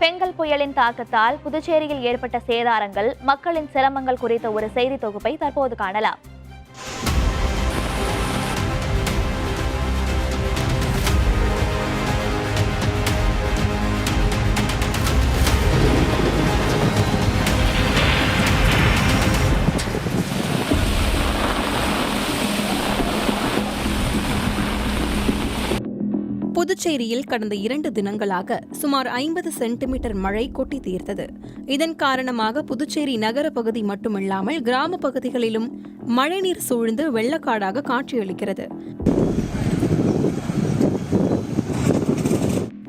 பெங்கல் புயலின் தாக்கத்தால் புதுச்சேரியில் ஏற்பட்ட சேதாரங்கள் மக்களின் சிரமங்கள் குறித்த ஒரு செய்தி தொகுப்பை தற்போது காணலாம். புதுச்சேரியில் கடந்த இரண்டு தினங்களாக சுமார் ஐம்பது சென்டிமீட்டர் மழை கொட்டி தீர்த்தது. இதன் காரணமாக புதுச்சேரி நகர பகுதி மட்டுமில்லாமல் கிராம பகுதிகளிலும் மழைநீர் சூழ்ந்து வெள்ளக்காடாக காட்சியளிக்கிறது.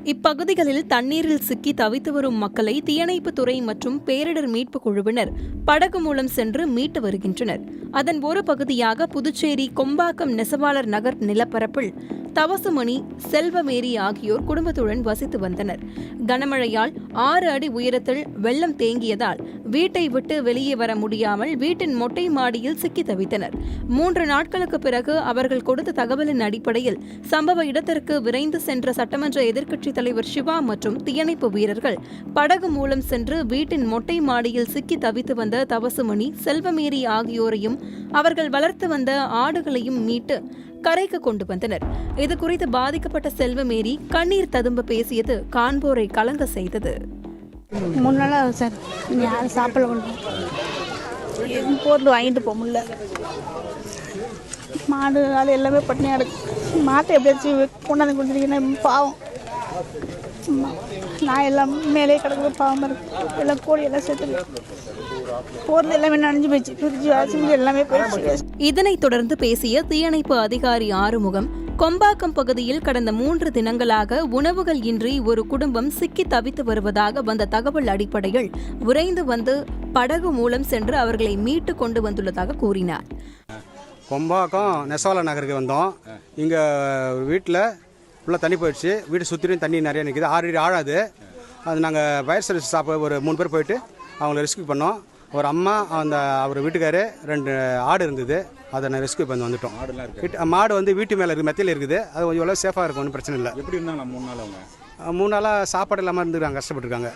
இப்பகுதிகளில் தண்ணீரில் சிக்கி தவித்து வரும் மக்களை தீயணைப்பு துறை மற்றும் பேரிடர் மீட்புக் குழுவினர் படகு மூலம் சென்று மீட்டு வருகின்றனர். அதன் ஒரு பகுதியாக புதுச்சேரி கொம்பாக்கம் நெசவாளர் நகர் நிலப்பரப்பில் தவசுமணி செல்வமேரி ஆகியோர் குடும்பத்துடன் வசித்து வந்தனர். கனமழையால் ஆறு அடி உயரத்தில் வெள்ளம் தேங்கியதால் வீட்டை விட்டு வெளியே வர முடியாமல் வீட்டின் மொட்டை மாடியில் சிக்கி தவித்தனர். மூன்று நாட்களுக்கு பிறகு அவர்கள் கொடுத்த தகவலின் அடிப்படையில் சம்பவ இடத்திற்கு விரைந்து சென்ற சட்டமன்ற எதிர்க்கட்சித் தலைவர் சிவா மற்றும் தீயணைப்பு வீரர்கள் படகு மூலம் சென்று வீட்டின் மொட்டை மாடியில் சிக்கி தவித்து வந்த தவசுமணி செல்வமேரி ஆகியோரையும் அவர்கள் வளர்த்து வந்த ஆடுகளையும் மீட்டு கரைக்கு கொண்டு வந்தனர். இது குறித்து பாதிக்கப்பட்ட செல்வமேரி கண்ணீர் ததும்ப பேசியது காண்போரை கலங்க செய்தது. மூணு சார் யாரும் சாப்பிட முடியும் பொருள் வாங்கிட்டு போக முடியல. மாடு ஆள் எல்லாமே பட்டினியாக இருக்கு. மாட்டை எப்படியாச்சும் கொண்டாந்து கொடுத்துருக்கீங்கன்னா பாவம். நான் எல்லாம் மேலே கிடக்குது பாவமாக இருக்கு. எல்லாம் கோழி எல்லாம் சேர்த்து பொருள் எல்லாமே நனைஞ்சு போயிடுச்சு. ஃப்ரிட்ஜ் வாஷிங் மிஷின் எல்லாமே போயிடுச்சு. இதனைத் தொடர்ந்து பேசிய தீயணைப்பு அதிகாரி ஆறுமுகம் கொம்பாக்கம் பகுதியில் கடந்த மூன்று தினங்களாக உணவுகள் இன்றி ஒரு குடும்பம் சிக்கி தவித்து வருவதாக வந்த தகவல் அடிப்படையில் விரைந்து வந்து படகு மூலம் சென்று அவர்களை மீட்டு கொண்டு வந்துள்ளதாக கூறினார். கொம்பாக்கம் நெசவால நகருக்கு வந்தோம். இங்கே வீட்டில் ஃபுல்லாக தண்ணி போயிடுச்சு. வீடு சுற்றிலும் தண்ணி நிறைய நிற்கிது ஆறு அடி ஆழம் அது நாங்கள் ஃபயர் சர்வீஸ் ஸ்டாஃப் ஒரு மூணு பேர் போயிட்டு அவங்கள ரெஸ்க்யூ பண்ணோம். ஒரு அம்மா அந்த அவர் வீட்டுக்காரு ரெண்டு ஆடு இருந்தது. அதை நான் ரெஸ்க்யூ பண்ணி வந்துட்டோம். வீட்டு- மாடு வந்து வீட்டு மேலே இருக்குது மெத்தையில் இருக்குது. அது கொஞ்சம் எவ்வளோ சேஃபாக இருக்கும் ஒன்றும் பிரச்சனை இல்லை. எப்படி இருந்தாங்க? மூணு நாள் அவங்க? மூணு நாளாக சாப்பாடு இல்லாமல் இருந்துருக்காங்க கஷ்டப்பட்டுருக்காங்க.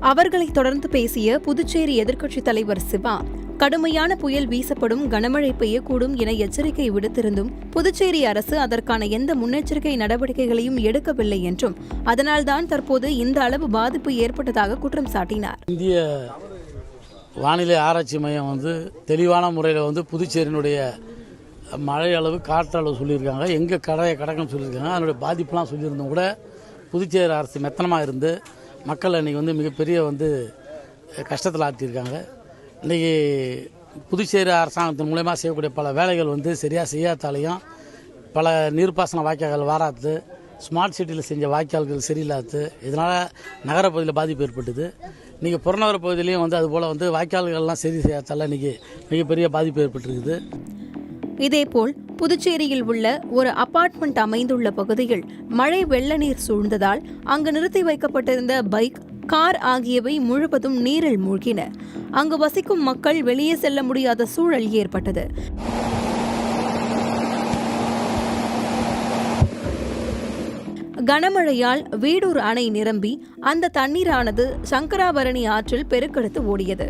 அவர்களை தொடர்ந்து பேசிய புதுச்சேரி எதிர்க்கட்சித் தலைவர் சிவா கடுமையான புயல் வீசப்படும் கனமழை பெய்யக்கூடும் என எச்சரிக்கை விடுத்திருந்தும் புதுச்சேரி அரசு அதற்கான எந்த முன்னெச்சரிக்கை நடவடிக்கைகளையும் எடுக்கவில்லை என்றும் அதனால்தான் தற்போது இந்த அளவு பாதிப்பு ஏற்பட்டதாக குற்றம் சாட்டினார். இந்திய வானிலை ஆராய்ச்சி மையம் வந்து தெளிவான முறையில் வந்து புதுச்சேரியினுடைய மழை அளவு காற்றளவு சொல்லியிருக்காங்க. எங்கே கடையை கடக்குன்னு சொல்லியிருக்காங்க. அதனுடைய பாதிப்புலாம் சொல்லியிருந்தும் கூட புதுச்சேரி அரசு மெத்தனமாக இருந்து மக்கள் அன்றைக்கி வந்து மிகப்பெரிய வந்து கஷ்டத்தில் ஆற்றியிருக்காங்க இன்றைக்கி புதுச்சேரி அரசாங்கத்தின் மூலயமா செய்யக்கூடிய பல வேலைகள் வந்து சரியாக செய்யாதாலையும் பல நீர்ப்பாசன வாய்க்கால்கள் வாராது ஸ்மார்ட் சிட்டியில் செஞ்ச வாய்க்கால்கள் சரியில்லாது இதனால் நகரப்பகுதியில் பாதிப்பு ஏற்பட்டுது. இன்றைக்கி புறநகர பகுதியிலையும் வந்து அதுபோல் வந்து வாய்க்கால்கள்லாம் சரி செய்யாதால இன்றைக்கி மிகப்பெரிய பாதிப்பு ஏற்பட்டிருக்குது. இதேபோல் புதுச்சேரியில் உள்ள ஒரு அபார்ட்மெண்ட் அமைந்துள்ள பகுதியில் மழை வெள்ள நீர் சூழ்ந்ததால் அங்கு நிறுத்தி வைக்கப்பட்டிருந்த பைக் கார் ஆகியவை முழுவதும் நீரில் மூழ்கின. அங்கு வசிக்கும் மக்கள் வெளியே செல்ல முடியாத சூழல் ஏற்பட்டது. கனமழையால் வீடூர் அணை நிரம்பி அந்த தண்ணீரானது சங்கராபரணி ஆற்றில் பெருக்கெடுத்து ஓடியது.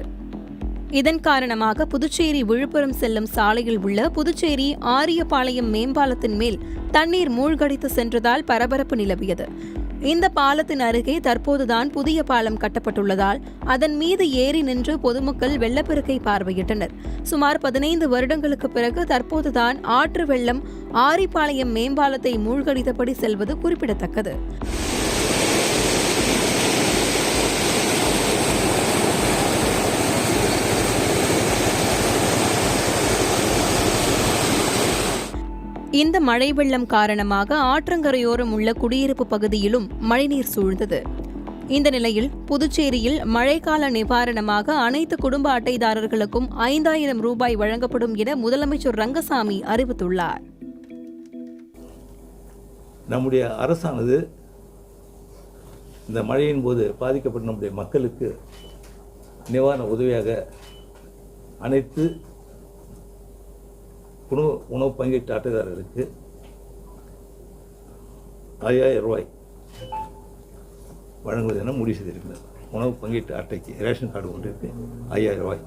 இதன் காரணமாக புதுச்சேரி விழுப்புரம் செல்லும் சாலையில் உள்ள புதுச்சேரி ஆரியபாளையம் மேம்பாலத்தின் மேல் தண்ணீர் மூழ்கடித்து சென்றதால் பரபரப்பு நிலவியது. இந்த பாலத்தின் அருகே தற்போதுதான் புதிய பாலம் கட்டப்பட்டுள்ளதால் அதன் மீது ஏறி நின்று பொதுமக்கள் வெள்ளப்பெருக்கை பார்வையிட்டனர். சுமார் பதினைந்து வருடங்களுக்கு பிறகு தற்போதுதான் ஆற்று வெள்ளம் ஆரிப்பாளையம் மேம்பாலத்தை மூழ்கடித்தபடி செல்வது குறிப்பிடத்தக்கது. இந்த மழை வெள்ளம் காரணமாக ஆற்றங்கரையோரம் உள்ள குடியிருப்பு பகுதியிலும் மழைநீர் சூழ்ந்தது. இந்த நிலையில் புதுச்சேரியில் மழைக்கால நிவாரணமாக அனைத்து குடும்ப அட்டைதாரர்களுக்கும் ஐந்தாயிரம் ரூபாய் வழங்கப்படும் என முதலமைச்சர் ரங்கசாமி அறிவித்துள்ளார். நம்முடைய அரசானது இந்த மழையின் போது பாதிக்கப்பட்ட நம்முடைய மக்களுக்கு நிவாரண உதவியாக அனைத்து உணவு உணவு பங்கீட்டு அட்டைதாரர்களுக்கு ஐயாயிரம் ரூபாய் வழங்குவது என முடிவு செய்திருக்கிறது உணவு பங்கீட்டு அட்டைக்கு ரேஷன் கார்டு கொண்டிருக்கு ஐயாயிரம் ரூபாய்.